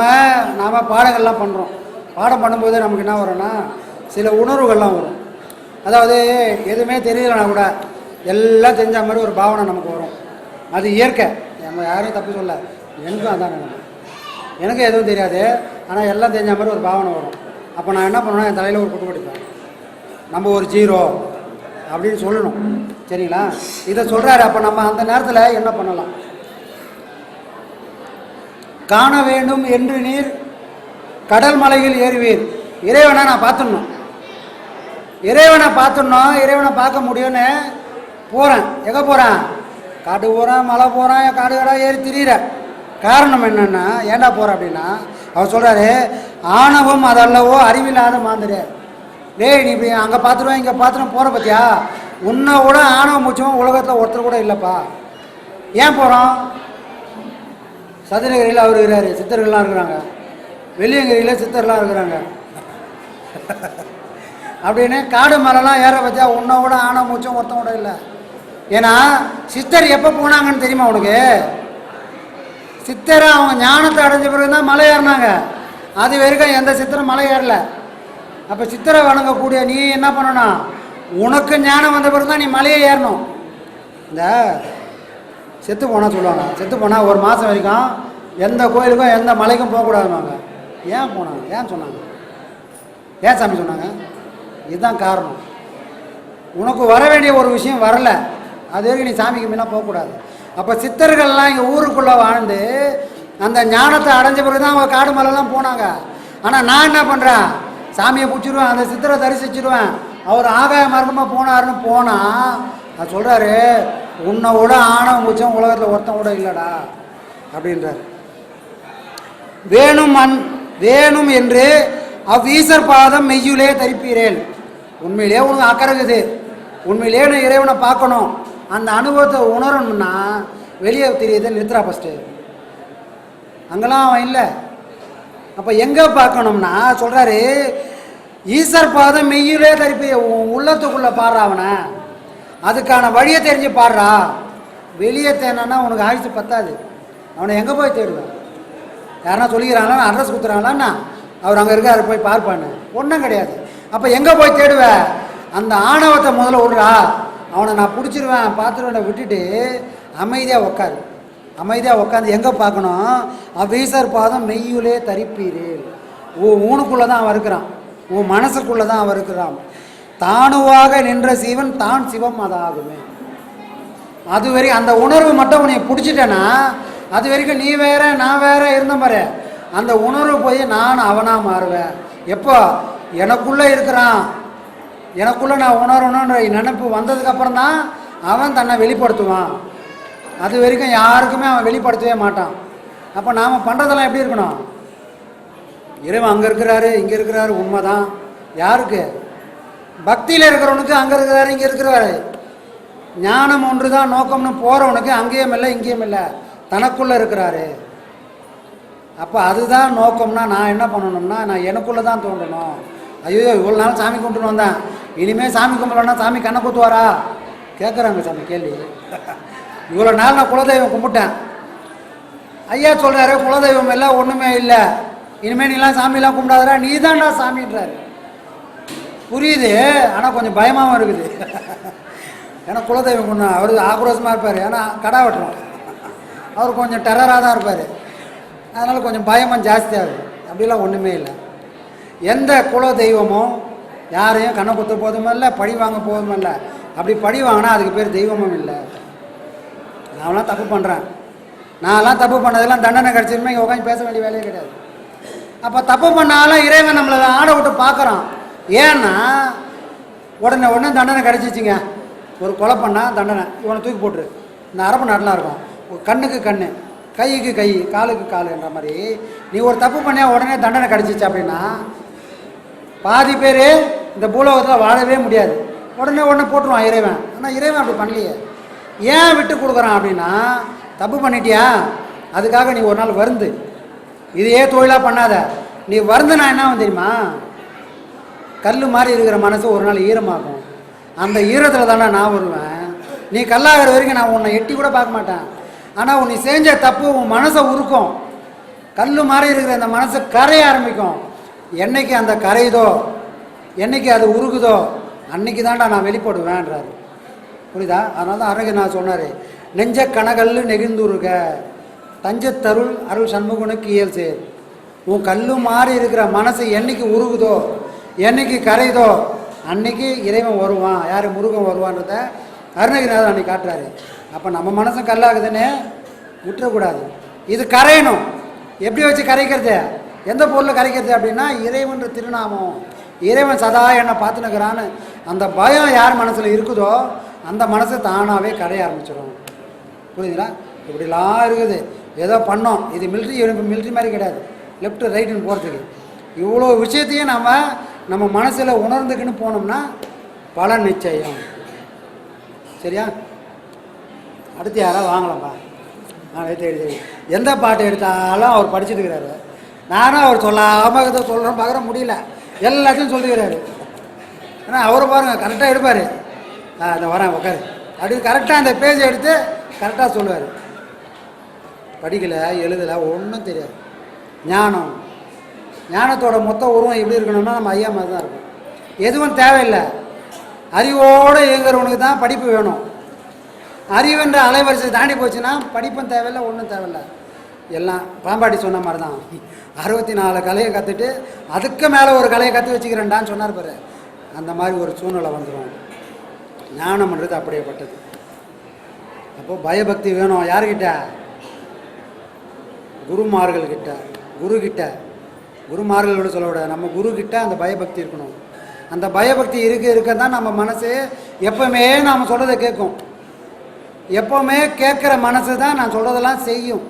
நாம் நாம் பாடங்கள்லாம் பண்ணுறோம் பாடம் பண்ணும்போது நமக்கு என்ன வரும்னா சில உணர்வுகள்லாம் வரும். அதாவது எதுவுமே தெரியலனா கூட எல்லாம் தெரிஞ்ச மாதிரி ஒரு பாவனை நமக்கு வரும். அது இயற்கை. நம்ம யாரையும் தப்பு சொல்ல எனக்கும் அதான் நினைப்பேன் எனக்கு எதுவும் தெரியாது. ஆனால் எல்லாம் தெரிஞ்ச மாதிரி ஒரு பாவனை வரும். அப்போ நான் என்ன பண்ணுவேன்னா என் தலையில் ஒரு குட்டு படிப்பேன். நம்ம ஒரு ஜீரோ அப்படின்னு சொல்லணும். சரிங்களா? இதை சொல்கிறாரு அப்போ நம்ம அந்த நேரத்தில் என்ன பண்ணலாம்? காண வேண்டும் என்று நீர் கடல் மலையில் ஏறுவீர். இறைவனை நான் பார்த்துடணும். இறைவனை பார்த்துடணும். இறைவனை பார்க்க முடியும்னு போகிறேன் எங்கே போகிறேன் காட்டு போகிறேன் மலை போகிறேன் காடு காடாக ஏறி திரியிறேன் காரணம் என்னென்னா ஏன்டா போகிறேன் அப்படின்னா அவர் சொல்கிறாரு ஆணவம் அதல்லவோ அறிவில்லாத மாந்திரே. டேய் நீ இப்படி அங்கே பார்த்துருவேன் இங்கே பார்த்துருவேன் போகிற பார்த்தியா உன்னை விட ஆணவம் மூச்சம் உலகத்தில் ஒருத்தர் கூட இல்லைப்பா. ஏன் போகிறோம் சதுரகிரியில் அவர் இருக்கிறாரு சித்தர்கள்லாம் இருக்கிறாங்க. வெள்ளியங்கிரியில் சித்தர்லாம் இருக்கிறாங்க. அப்படின்னு காடு மலைலாம் ஏற வச்சா உன்ன கூட ஆன மூச்சும் ஒருத்தம் கூட இல்லை. ஏன்னா சித்தர் எப்போ போனாங்கன்னு தெரியுமா உனக்கு? சித்தரை அவங்க ஞானத்தை அடைஞ்ச பிறகு தான் மலை ஏறினாங்க. அது வரைக்கும் எந்த சித்தரும் மலை ஏறல. அப்போ சித்தரை வணங்கக்கூடிய நீ என்ன பண்ணணும்? உனக்கு ஞானம் வந்த பிறகு தான் நீ மலையை ஏறணும். இந்த செத்து போனால் சொல்லுவாங்க. செத்து போனால் ஒரு மாதம் வரைக்கும் எந்த கோயிலுக்கும் எந்த மலைக்கும் போகக்கூடாதுவாங்க ஏன் போனாங்க? ஏன் சொன்னாங்க? ஏன் சாமி சொன்னாங்க? இதுதான் காரணம். உனக்கு வர வேண்டிய ஒரு விஷயம் வரல. அது வரைக்கும் நீ சாமிக்கு முன்ன போகக்கூடாது. அப்போ சித்தர்கள்லாம் இங்கே ஊருக்குள்ளே வாழ்ந்து அந்த ஞானத்தை அடைஞ்ச பிறகு தான் அவங்க காடு மலைலாம் போனாங்க. ஆனால் நான் என்ன பண்ணுறேன் சாமியை பிடிச்சிருவேன் அந்த சித்தரை தரிசிச்சிருவேன். அவர் ஆகாய மார்க்கமாக போனாருன்னு போனால் அது சொல்கிறாரு உன்னை விட ஆணவ மூச்சம் உலகத்தில் ஒருத்தன் கூட இல்லைடா அப்படின்றார். வேணும் அன் வேணும் என்று அவ்வீசர் பாதம் மெய்யுலே தரிப்பீரேன் உண்மையிலே உனக்கு அக்கறகுது உண்மையிலே நான் இறைவனை பார்க்கணும். அந்த அனுபவத்தை உணரணும்னா வெளியே தெரியுது நிறுத்துறா ஃபஸ்ட்டு அங்கெல்லாம் அவன் இல்லை. அப்போ எங்கே பார்க்கணும்னா சொல்கிறாரு ஈஸ்வர் பாதம் மெய்யிலே தரிப்பி உள்ளத்துக்குள்ளே பாடுறா அவனை. அதுக்கான வழியை தெரிஞ்சு பாடுறா. வெளியே தேனா உனக்கு ஆயுசு பத்தாது. அவனை எங்கே போய் தேடுவேன்? யாருன்னா சொல்லிக்கிறாங்களா அட்ரஸ் கொடுத்துறாங்களான்னா அவர் அங்கே இருக்காரு போய் பார்ப்பான்னு. ஒன்றும் கிடையாது. அப்போ எங்கே போய் தேடுவ? அந்த ஆணவத்தை முதல்ல விடுறா. அவனை நான் பிடிச்சிருவேன் பார்த்துருவேன் விட்டுட்டு அமைதியாக உக்காரு. அமைதியாக உட்காந்து எங்கே பார்க்கணும்? அவ்வீசர் பாதம் மெய்யுலே தரிப்பீரேல் உன் ஊனுக்குள்ளே தான் அவன் இருக்கிறான். உன் மனசுக்குள்ளே தான் அவன் இருக்கிறான். தானுவாக நின்ற சிவன் தான் சிவம் அதாகுமே. அது வரை அந்த உணர்வு மட்டும் உன்னை பிடிச்சிட்டேன்னா அது வரைக்கும் நீ வேற நான் வேற இருந்த மாதிரி. அந்த உணர்வு போய் நான் அவனாக மாறுவேன். எப்போ? எனக்குள்ளே இருக்கிறான். எனக்குள்ளே நான் உணரணுன்ற நினைப்பு வந்ததுக்கப்புறம் தான் அவன் தன்னை வெளிப்படுத்துவான். அது வரைக்கும் யாருக்குமே அவன் வெளிப்படுத்தவே மாட்டான். அப்போ நாம் பண்ணுறதெல்லாம் எப்படி இருக்கணும்? இறைவன் அங்கே இருக்கிறாரு இங்கே இருக்கிறாரு உண்மைதான். யாருக்கு? பக்தியில் இருக்கிறவனுக்கு அங்கே இருக்கிறாரு இங்கே இருக்கிறாரு. ஞானம் ஒன்று தான் நோக்கம்னு போகிறவனுக்கு அங்கேயும் இல்லை இங்கேயும் இல்லை. தனக்குள்ளே இருக்கிறாரு. அப்போ அதுதான் நோக்கம்னா நான் என்ன பண்ணணும்னா நான் எனக்குள்ளே தான் தோன்றணும். ஐயோ இவ்வளோ நாள் சாமி கும்பிட்டுன்னு வந்தேன். இனிமேல் சாமி கும்பிடலன்னா சாமி கண்ணை குத்துவாரா? கேட்குறாங்க சாமி கேள்வி. இவ்வளோ நாள் நான் குலதெய்வம் கும்பிட்டேன். ஐயா சொல்கிறாரு குலதெய்வம் எல்லாம் ஒன்றுமே இல்லை. இனிமேல் நீலாம் சாமிலாம் கும்பிடாதரா நீ தான்டா சாமின்றாரு. புரியுது. ஆனால் கொஞ்சம் பயமாகவும் இருக்குது. ஏன்னா குலதெய்வம் கொண்டா அவர் ஆக்ரோஷமாக இருப்பார். ஏன்னா கடா வெட்டுறோம். அவர் கொஞ்சம் டெரராக தான் இருப்பார். அதனால் கொஞ்சம் பயமும் ஜாஸ்தியாகுது அப்படிலாம் ஒன்றுமே இல்லை. எந்த குல தெய்வமும் யாரையும் கண்ணை குத்த போதும் இல்லை பழி வாங்க போதும் இல்லை. அப்படி பழி வாங்கினா அதுக்கு பேர் தெய்வமும் இல்லை. நான்லாம் தப்பு பண்ணுறேன் நான்லாம் தப்பு பண்ணதெல்லாம் தண்டனை கிடச்சிருமே இங்கே உட்காந்து பேச வேண்டிய வேலையே கிடையாது. அப்போ தப்பு பண்ணாலும் இறைவன் நம்மளை ஆட விட்டு பார்க்குறான். ஏன்னா உடனே உடனே தண்டனை கிடச்சிச்சிங்க. ஒரு கொலை பண்ணால் தண்டனை. இவனை தூக்கி போட்டுரு. இந்த அரபு நாட்டெலாம் இருக்கும். ஒரு கண்ணுக்கு கண் கைக்கு கை காலுக்கு காலுன்ற மாதிரி. நீ ஒரு தப்பு பண்ணியா உடனே தண்டனை கிடச்சிச்சு அப்படின்னா பாதி பேர் இந்த பூலோகத்தில் வாழவே முடியாது. உடனே உடனே போட்டுருவான் இறைவன். ஆனால் இறைவன் அப்படி பண்ணலையே. ஏன் விட்டு கொடுக்குறான் அப்படின்னா தப்பு பண்ணிட்டியா? அதுக்காக நீ ஒரு நாள் வருந்து. இதையே தொழிலாக பண்ணாத. நீ வருந்துனா என்ன தெரியுமா? கல் மாதிரி இருக்கிற மனசு ஒரு நாள் ஈரமாகும். அந்த ஈரத்தில் தானே நான் வருவேன். நீ கல்லாகிற வரைக்கும் நான் உன்னை எட்டி கூட பார்க்க மாட்டேன். ஆனால் உன்னை செஞ்ச தப்பு உன் மனசை உருக்கும். கல் மாதிரி இருக்கிற அந்த மனசு கரைய ஆரம்பிக்கும். என்னைக்கு அந்த கரையுதோ என்னைக்கு அது உருகுதோ அன்னைக்கு தான்டா நான் வெளிப்படுவேன்றாரு. புரியுதா? அதனால தான் அருகே நான் சொன்னார் நெஞ்ச கனகல்லு நெகிழ்ந்துருக. தஞ்சத்தருள் அருள் சண்முகனுக்கு இயல் சேர். உன் கல்லு மாறி இருக்கிற மனசு என்னைக்கு உருகுதோ என்னைக்கு கரையுதோ அன்னைக்கு இறைவன் வருவான் யார் முருகன் வருவான்றத அருணகிரிநாதன் அன்னைக்கு காட்டுறாரு. அப்போ நம்ம மனசும் கல்லாகுதுன்னு விட்டுறக்கூடாது. இது கரையணும். எப்படி வச்சு கரைக்கிறது. எந்த பொருளில் கரைக்கிறது அப்படின்னா இறைவன்ற திருநாமம். இறைவன் சதா என்னை பார்த்துனுக்கிறான்னு அந்த பயம் யார் மனசில் இருக்குதோ அந்த மனசு தானாகவே கரைய ஆரம்பிச்சிடும். புரியுதுங்களா? இப்படிலாம் இருக்குது. ஏதோ பண்ணோம். இது மிலிட்ரி மிலிட்ரி மாதிரி கிடையாது. லெஃப்ட் ரைட்டுன்னு போகிறதுக்கு இவ்வளோ விஷயத்தையும் நம்ம நம்ம மனசில் உணர்ந்துக்கின்னு போனோம்னா பலன் நிச்சயம். சரியா? அடுத்து யாராவது வாங்கலாம்ப்பா நான் சரி சரி எந்த பாட்டு எடுத்தாலும் அவர் படிச்சுட்டுக்கிறாரு நானும் அவர் சொல்லாமல் இதை சொல்கிறோம் பார்க்குற முடியல. எல்லாத்தையும் சொல்லிக்கிறாரு ஏன்னா அவரை பாருங்கள் கரெக்டாக எடுப்பார். ஆ இந்த வரேன் உட்காரு. அப்படி கரெக்டாக அந்த பேஜ் எடுத்து கரெக்டாக சொல்லுவார். படிக்கலை எழுதலை ஒன்றும் தெரியாது. ஞானம். ஞானத்தோட மொத்த உருவம் எப்படி இருக்கணும்னா நம்ம ஐயா மாதிரி தான் இருக்கும். எதுவும் தேவையில்லை. அறிவோடு இயங்குறவனுக்கு தான் படிப்பு வேணும். அறிவுன்ற அலைவரிசை தாண்டி போச்சுன்னா படிப்பும் தேவையில்லை ஒன்றும் தேவையில்லை. எல்லாம் பாம்பாட்டி சொன்ன மாதிரி தான். அறுபத்தி நாலு கலையை கற்றுட்டு அதுக்கு மேலே ஒரு கலையை கற்று வச்சுக்கிறேன்டான்னு சொன்னார் பாரு. அந்த மாதிரி ஒரு சூழ்நிலை வந்துடும் ஞானம்ன்றது அப்படியேப்பட்டது. அப்போ பயபக்தி வேணும் யாருக்கிட்ட குருமார்கள் குருக்கிட்ட குரு குருமார்களோட சொல்ல விட நம்ம குரு கிட்ட அந்த பயபக்தி இருக்கணும். அந்த பயபக்தி இருக்க இருக்க தான் நம்ம மனசு எப்பவுமே நாம் சொல்கிறத கேட்கும். எப்பவுமே கேட்குற மனசு தான் நான் சொல்கிறதெல்லாம் செய்யும்.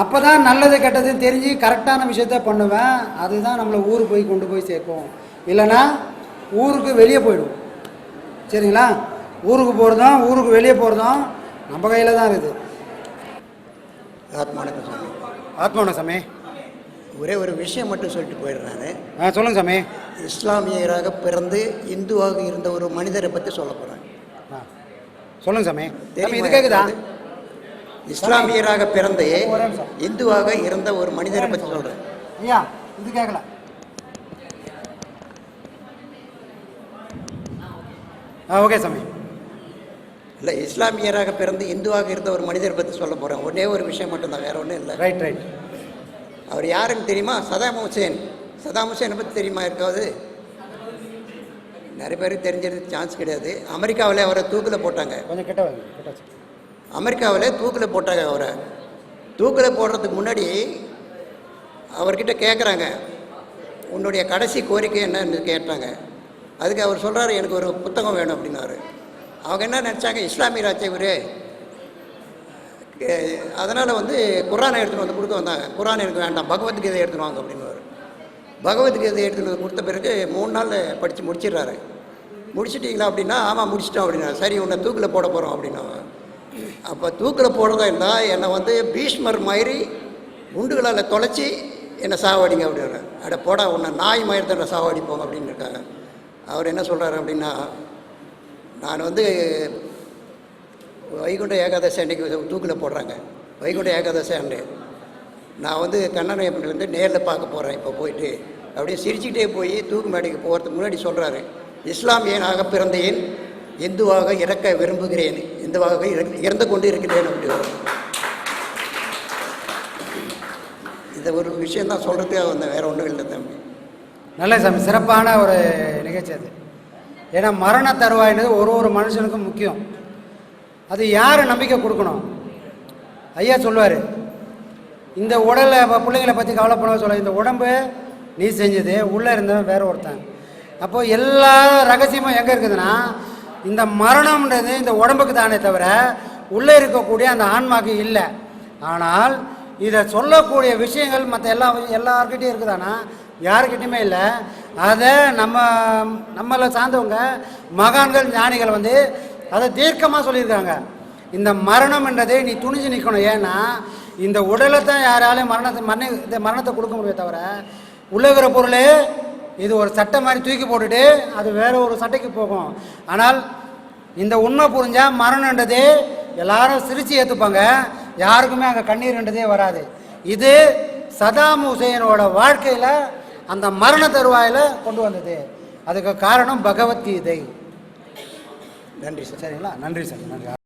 அப்போ தான் நல்லது கெட்டது தெரிஞ்சு கரெக்டான விஷயத்த பண்ணுவேன். அதுதான் நம்மளை ஊர் போய் கொண்டு போய் சேர்க்கும். இல்லைன்னா ஊருக்கு வெளியே போயிடும். சரிங்களா? ஊருக்கு போகிறதும் ஊருக்கு வெளியே போகிறதும் நம்ம கையில் தான் இருக்குது. ஆத்மானுக்கு சாமி ஆத்மான சாமி ஒரே ஒரு விஷயம் மட்டும் சொல்லிட்டு போயிடுறாரு. ஆ சொல்லுங்கள் சாமி. இஸ்லாமியராக பிறந்து இந்துவாக இருந்த ஒரு மனிதரை பற்றி சொல்ல போகிறேன் ஆ சொல்லுங்கள் சாமி. சாமி இது கேட்குதா இஸ்லாமியராக பிறந்து. இந்துவாக இருந்த ஒரு மனிதரை பற்றி சொல்கிறேன் ஐயா இது கேட்கல ஆ ஓகே சாமி. இல்லை இஸ்லாமியராக பிறந்து இந்துவாக இருந்த ஒரு மனிதரை பற்றி சொல்ல போகிறேன் ஒரே ஒரு விஷயம் மட்டும்தான் வேற ஒன்றும் இல்லை. Right right. அவர் யாருன்னு தெரியுமா? Saddam Hussein. சதாம் ஹுசேனை பற்றி தெரியுமா இருக்காது நிறைய பேருக்கு தெரிஞ்சிருக்க சான்ஸ் கிடையாது. அமெரிக்காவில் அவரை தூக்கில் போட்டாங்க. கொஞ்சம் கிட்ட. அமெரிக்காவில் தூக்கில் போட்டாங்க அவரை. தூக்கில் போடுறதுக்கு முன்னாடி அவர்கிட்ட கேட்குறாங்க உன்னுடைய கடைசி கோரிக்கை என்னன்னு கேட்டாங்க. அதுக்கு அவர் சொல்கிறாரு எனக்கு ஒரு புத்தகம் வேணும் அப்படின்னாரு. அவங்க என்ன நினச்சாங்க இஸ்லாமிய ராஜ்யம் இவர் அதனால் வந்து குரானை எடுத்துகிட்டு வந்து கொடுக்க வந்தாங்க. குரான் எனக்கு வேண்டாம். பகவத்கீதை எடுத்துகிட்டு வாங்க அப்படின்னு பகவத்கீதை எடுத்துகிட்டு வந்து கொடுத்த பிறகு மூணு நாள் படித்து முடிச்சிடுறாரு. முடிச்சிட்டிங்களா அப்படின்னா ஆமாம் முடிச்சிட்டோம் அப்படின்னா சரி உன்னை தூக்கில் போட போகிறோம் அப்படின்னா அப்போ தூக்கில் போடுறதா இருந்தால் என்னை வந்து பீஷ்மர் மாதிரி குண்டுகளால் தொலைச்சி என்னை சாவடிங்க அப்படின்னு அட போடா உன்னை நாய் மாதிரி தான் சாவடிப்போம் அப்படின்னு இருக்காங்க அவர் என்ன சொல்கிறாரு அப்படின்னா நான் வந்து வைகுண்ட ஏகாதசி அன்னைக்கு தூக்கில் போடுறாங்க. வைகுண்ட ஏகாதசி அன்னை நான் வந்து கண்ணனை வந்து நேரில் பார்க்க போகிறேன் இப்போ போயிட்டு. அப்படியே சிரிச்சுக்கிட்டே போய் தூக்கு மேடைக்கு போகிறதுக்கு முன்னாடி சொல்கிறாரு இஸ்லாமியனாக பிறந்தேன்? இந்துவாக இறக்க விரும்புகிறேன். இந்துவாக இறந்து- இறந்து கொண்டு இருக்கிறேன் அப்படி இந்த ஒரு விஷயம் தான் சொல்கிறதுக்காக வந்தேன். வேறு ஒன்றும் இல்லை தம்பி. நல்ல சாமி சிறப்பான ஒரு நிகழ்ச்சி அது. ஏன்னா மரண தருவாயின்றது ஒரு ஒரு மனுஷனுக்கும் முக்கியம். அது யார் நம்பிக்கை கொடுக்கணும்? ஐயா சொல்லுவார் இந்த உடலை பிள்ளைங்களை பற்றி கவலைப்பட சொல்ல இந்த உடம்பு நீ செஞ்சது உள்ளே இருந்தவன் வேற ஒருத்தன். அப்போது எல்லா ரகசியமும் எங்கே இருக்குதுன்னா இந்த மரணம்ன்றது இந்த உடம்புக்கு தானே தவிர உள்ளே இருக்கக்கூடிய அந்த ஆன்மாக்கு இல்லை. ஆனால் இதை சொல்லக்கூடிய விஷயங்கள் மற்ற எல்லா எல்லார்கிட்டையும் இருக்குதானா? யாருக்கிட்டையுமே இல்லை. அதை நம்ம நம்மளை சார்ந்தவங்க மகான்கள் ஞானிகள் வந்து அதை தீர்க்கமாக சொல்லியிருக்காங்க. இந்த மரணம்ன்றதை நீ துணிஞ்சு நிற்கணும் ஏன்னா இந்த உடலை தான் யாராலையும் மரணத்தை மரண இந்த மரணத்தை கொடுக்க முடியாது தவிர உள்ளகிற பொருளே இது ஒரு சட்டை மாதிரி தூக்கி போட்டுட்டு அது வேற ஒரு சட்டைக்கு போகும். ஆனால் இந்த உண்மை புரிஞ்சால் மரணன்றதே எல்லாரும் சிரித்து ஏற்றுப்பாங்க யாருக்குமே அங்கே கண்ணீர்ன்றதே வராது. இது சதாம் ஹுசேனோட வாழ்க்கையில் அந்த மரண தருவாயில் கொண்டு வந்தது. அதுக்கு காரணம் பகவத்கீதை நன்றி சார். சரிங்களா? நன்றி சார். நன்றி.